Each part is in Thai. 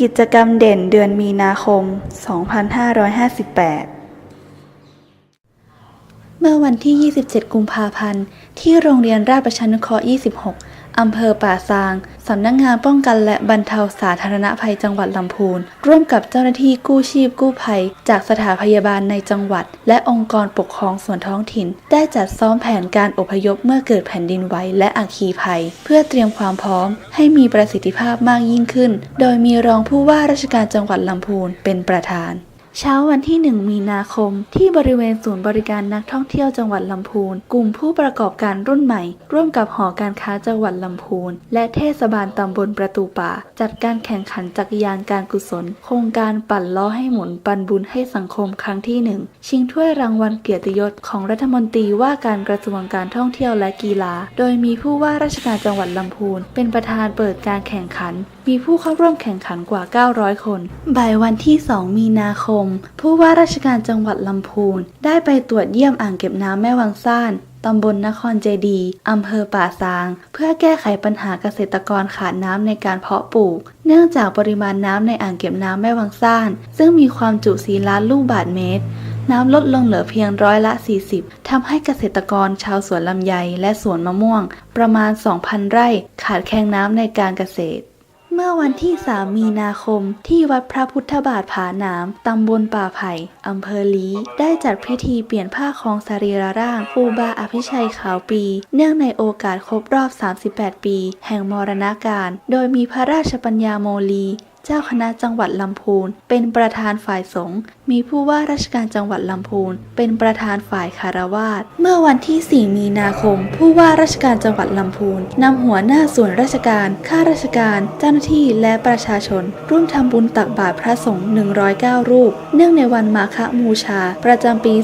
กิจกรรมเด่นเดือนมีนาคม 2558เมื่อวันที่ 27 กุมภาพันธ์ ที่โรงเรียนราชประชานุเคราะห์ 26 อำเภอป่าซาง สำนักงานป้องกันและบรรเทาสาธารณภัยจังหวัดลำพูน ร่วมกับเจ้าหน้าที่กู้ชีพกู้ภัย จากสถานพยาบาลในจังหวัด และองค์กรปกครองส่วนท้องถิ่น ได้จัดซ้อมแผนการอพยพเมื่อเกิดแผ่นดินไหวและอัคคีภัย เพื่อเตรียมความพร้อม ให้มีประสิทธิภาพมากยิ่งขึ้น โดยมีรองผู้ว่าราชการจังหวัดลำพูนเป็นประธาน เช้าวันที่ 1 มีนาคม ที่บริเวณศูนย์บริการนักท่องเที่ยวจังหวัดลำพูน กลุ่มผู้ประกอบการรุ่นใหม่ ร่วมกับหอการค้าจังหวัดลำพูน และเทศบาลตำบลประตูป่า จัดการแข่งขันจักรยานการกุศล โครงการปั่นล้อให้หมุนปันบุญให้สังคมครั้งที่หนึ่งชิงถ้วยรางวัลเกียรติยศของรัฐมนตรีว่าการกระทรวงการท่องเที่ยวและกีฬา โดยมีผู้ว่าราชการจังหวัดลำพูน เป็นประธานเปิดการแข่งขัน มีผู้เข้าร่วมแข่งขันกว่า 900 คน บ่ายวันที่ 2 มีนาคมผู้ว่าราชการจังหวัดลำพูน ได้ไปตรวจเยี่ยมอ่างเก็บน้ำแม่วังซ่านตำบลนครเจดีอำเภอป่าซาง เพื่อแก้ไขปัญหาเกษตรกรขาดน้ำในการเพาะปลูก เนื่องจากปริมาณน้ำในอ่างเก็บน้ำแม่วังซ่าน ซึ่งมีความจุ4ล้านลูกบาศก์เมตร น้ำลดลงเหลือเพียงร้อยละ 40ทำให้เกษตรกรชาวสวนลำไยและสวนมะม่วง ประมาณ 2,000 ไร่ขาดแคลนน้ำในการเกษตร เมื่อวันที่ 3 มีนาคม ที่วัดพระพุทธบาทผาหนาม ตำบลป่าไผ่ อำเภอลีได้จัดพิธีเปลี่ยนผ้าครองสรีระร่างครูบาอภิชัยขาวปี เนื่องในโอกาสครบรอบ 38 ปี แห่งมรณาการ โดยมีพระราชปัญญาโมลี เจ้าคณะจังหวัดลำพูน เป็นประธานฝ่ายสงฆ์มีผู้ว่าราชการจังหวัดลำพูน เป็นประธานฝ่ายคารวาสเมื่อวันที่ 4 มีนาคม ผู้ว่าราชการจังหวัดลำพูนนำหัวหน้าส่วนราชการ ข้าราชการ เจ้าหน้าที่และประชาชน ร่วมทำบุญตักบาตรพระสงฆ์109 รูป เนื่องในวันมาฆบูชา ประจำปี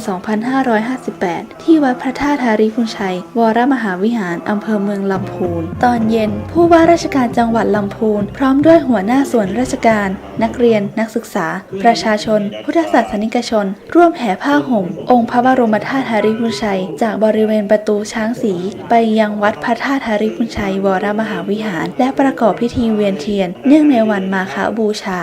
2558 ที่วัดพระธาตุธาริพุนชัย วรมหาวิหารอำเภอเมืองลำพูน ตอนเย็น ผู้ว่าราชการจังหวัดลำพูน พร้อมด้วยหัวหน้าส่วนราชการ นักเรียน นักศึกษา ประชาชน พุทธศาสนิกชน ร่วมแห่ผ้าห่ม องค์พระบรมธาตุหาริพุนชัย จากบริเวณประตูช้างสี ไปยังวัดพระธาตุหาริพุนชัยวรมหาวิหาร และประกอบพิธีเวียนเทียน เนื่องในวันมาฆบูชา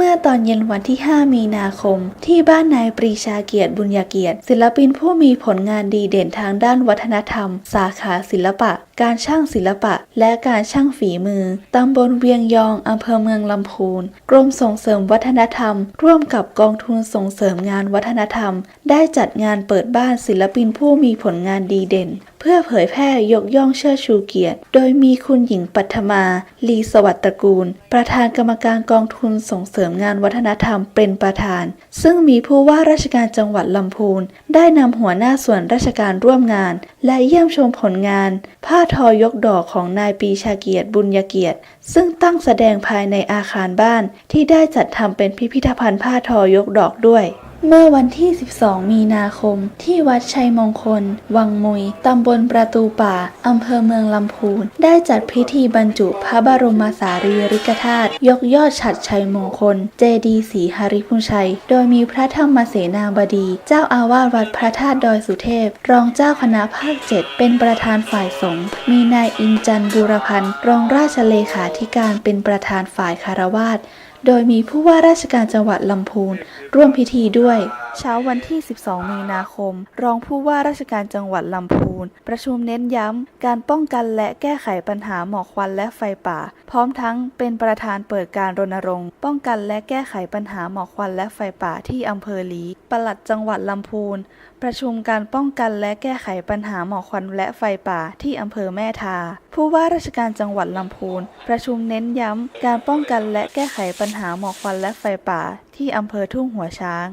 เมื่อตอนเย็นวันที่ 5 มีนาคม ที่บ้านนายปรีชาเกียรติบุญญาเกียรติ ศิลปินผู้มีผลงานดีเด่นทางด้านวัฒนธรรม สาขาศิลปะ การช่างศิลปะ และการช่างฝีมือ ตำบลเวียงยองอำเภอเมืองลำพูน กรมส่งเสริมวัฒนธรรม ร่วมกับกองทุนส่งเสริมงานวัฒนธรรม ได้จัดงานเปิดบ้านศิลปินผู้มีผลงานดีเด่น พื่อเผยแพร่ยกย่องเชิดชูเกียรติ โดยมีคุณหญิงปัทมา ลีสวัสดิ์ตระกูล ประธานกรรมการกองทุนส่งเสริมงานวัฒนธรรมเป็นประธาน ซึ่งมีผู้ว่าราชการจังหวัดลำพูน ได้นำหัวหน้าส่วนราชการร่วมงาน และเยี่ยมชมผลงาน ผ้าทอยกดอกของนายปีชาเกียรติบุญญาเกียรติ ซึ่งตั้งแสดงภายในอาคารบ้านที่ได้จัดทำเป็นพิพิธภัณฑ์ผ้าทอยกดอกด้วย เมื่อวันที่ 12 มีนาคม ที่วัดชัยมงคล วังมุย ตำบลประตูป่า อำเภอเมืองลำพูน ได้จัดพิธีบรรจุพระบรมสารีริกธาตุยกยอดฉัดชัยมงคล เจดีศรีหริพุนชัย โดยมีพระธรรมเสนาบดี เจ้าอาวาสวัดพระธาตุดอยสุเทพ รองเจ้าคณะภาคเจ็ดเป็นประธานฝ่ายสงฆ์ มีนายอินจันบูรพันธ์ รองราชเลขาธิการเป็นประธานฝ่ายคารวาส โดยมีผู้ว่าราชการจังหวัดลำพูนร่วมพิธีด้วยเช้าวันที่ 12 มีนาคม รองผู้ว่าราชการจังหวัดลำพูน ประชุมเน้นย้ำ การป้องกันและแก้ไขปัญหาหมอกควันและไฟป่า พร้อมทั้งเป็นประธานเปิดการรณรงค์ ป้องกันและแก้ไขปัญหาหมอกควันและไฟป่าที่อำเภอลีปลัดจังหวัดลำพูน ประชุมการป้องกันและแก้ไขปัญหาหมอกควันและไฟป่าที่อำเภอแม่ทา ผู้ว่าราชการจังหวัดลำพูน ประชุมเน้นย้ำ การป้องกันและแก้ไขปัญหาหมอกควันและไฟป่าที่อำเภอทุ่งหัวช้าง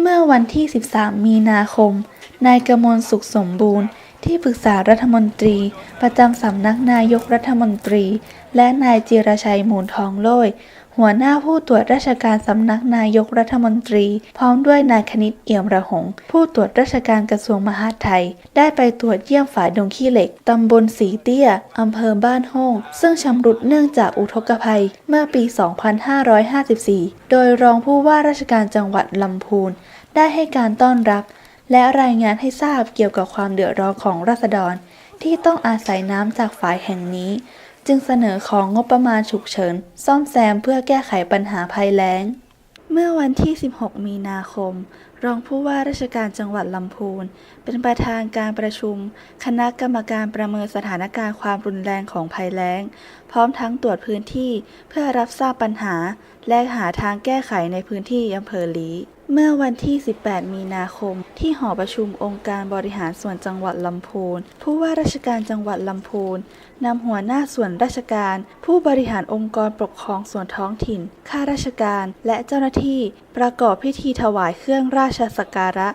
เมื่อวันที่ 13 มีนาคม นายกมลสุขสมบูรณ์ ที่ปรึกษารัฐมนตรี ประจำสำนักนายกรัฐมนตรี และนายจิรชัยมูลทองโลย หัวหน้าผู้ตรวจราชการสำนักนายกรัฐมนตรี พร้อมด้วยนายคณิตเอี่ยมระหง ผู้ตรวจราชการกระทรวงมหาดไทย ได้ไปตรวจเยี่ยมฝ่ายดงขี้เหล็ก ตำบลสีเตี้ย อำเภอบ้านห้อง ซึ่งชำรุดเนื่องจากอุทกภัยเมื่อปี 2554 โดยรองผู้ว่าราชการจังหวัดลำพูน ได้ให้การต้อนรับ และรายงานให้ทราบเกี่ยวกับความเดือดร้อนของราษฎร ที่ต้องอาศัยน้ำจากฝ่ายแห่งนี้ จึงเสนอของงบประมาณฉุกเฉิน ซ่อมแซมเพื่อแก้ไขปัญหาภัยแล้ง เมื่อวันที่ 16 มีนาคม รองผู้ว่าราชการจังหวัดลำพูน เป็นประธานการประชุม คณะกรรมการประเมินสถานการณ์ความรุนแรงของภัยแล้ง พร้อมทั้งตรวจพื้นที่เพื่อรับทราบปัญหา และหาทางแก้ไขในพื้นที่อำเภอลี เมื่อวันที่ 18 มีนาคม ที่หอประชุมองค์การบริหารส่วนจังหวัดลำพูน ผู้ว่าราชการจังหวัดลำพูนนำหัวหน้าส่วนราชการ ผู้บริหารองค์กรปกครองส่วนท้องถิ่น ข้าราชการ และเจ้าหน้าที่ ประกอบพิธีถวายเครื่องราชสักการะ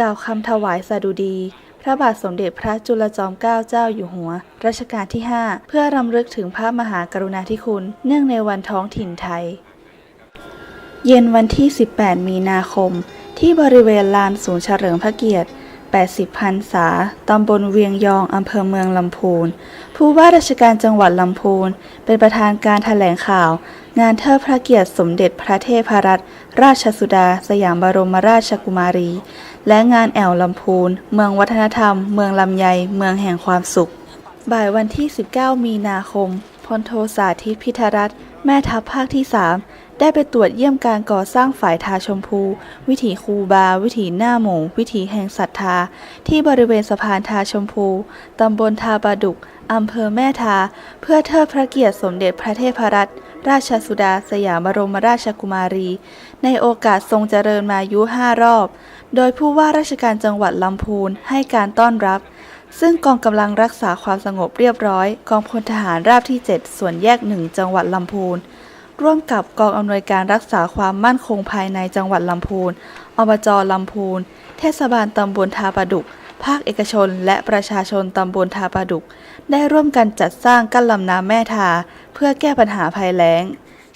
กล่าวคำถวายสดุดี พระบาทสมเด็จพระจุลจอมเกล้าเจ้าอยู่หัว รัชกาลที่ 5 เพื่อรำลึกถึงพระมหากรุณาธิคุณ เนื่องในวันท้องถิ่นไทย เย็นวันที่ 18 มีนาคม ที่บริเวณลานศูนย์เฉลิมพระเกียรติ 80พรรษา ตำบลเวียงยอง อำเภอเมืองลำพูน ผู้ว่าราชการจังหวัดลำพูน เป็นประธานการแถลงข่าว งานเทิดพระเกียรติสมเด็จพระเทพรัตนราชสุดา สยามบรมราชกุมารี และงานแอวลำพูน เมืองวัฒนธรรม เมืองลำไย เมืองแห่งความสุข บ่ายวันที่ 19 มีนาคมพลโทสาธิตพิธารัตน์แม่ทัพภาคที่ 3 ได้ไปตรวจเยี่ยมการก่อสร้างฝ่ายทาชมพู วิถีคูบา วิถีหน้าหมู วิถีแห่งศรัทธา ที่บริเวณสะพานทาชมพู ตำบลทาบาดุก อำเภอแม่ทา เพื่อเทิดพระเกียรติสมเด็จพระเทพรัตนราชสุดาสยามบรมราชกุมารี ในโอกาสทรงเจริญมายุห้ารอบ โดยผู้ว่าราชการจังหวัดลำพูนให้การต้อนรับ ซึ่งกองกำลังรักษาความสงบเรียบร้อย กองพลทหารราบที่ 7 ส่วนแยกหนึ่งจังหวัดลำพูน ร่วมกับกองอำนวยการรักษาความมั่นคงภายในจังหวัดลำพูน อบจลำพูน เทศบาลตำบลทาปาดุก ภาคเอกชน และประชาชนตำบลทาปาดุก ได้ร่วมกันจัดสร้างกั้นลำน้ำแม่ทา เพื่อแก้ปัญหาภัยแล้ง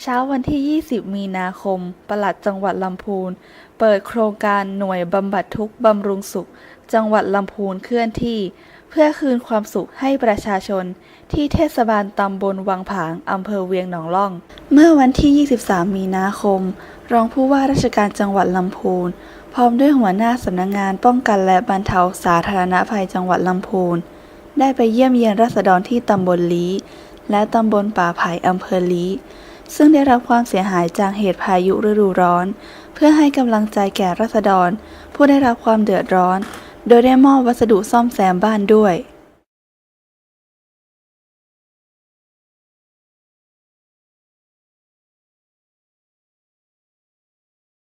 เช้าวันที่ 20 มีนาคม ปลัดจังหวัดลำพูน เปิดโครงการหน่วยบำบัดทุกข์บำรุงสุข จังหวัดลำพูนเคลื่อนที่ เพื่อคืนความสุขให้ประชาชน ที่เทศบาลตำบลวังผางอำเภอเวียงหนองล่อง เมื่อวันที่ 23 มีนาคม รองผู้ว่าราชการจังหวัดลำพูน พร้อมด้วยหัวหน้าสำนักงงานป้องกันและบรรเทาสาธารณภัยจังหวัดลำพูน ได้ไปเยี่ยมเยียนราษฎรที่ตำบลลีและตำบลป่าไผ่อำเภอลีซึ่งได้รับความเสียหายจากเหตุพายุฤดูร้อน เพื่อให้กำลังใจแก่ราษฎร ผู้ได้รับความเดือดร้อน โดยได้มอบวัสดุซ่อมแซมบ้านด้วย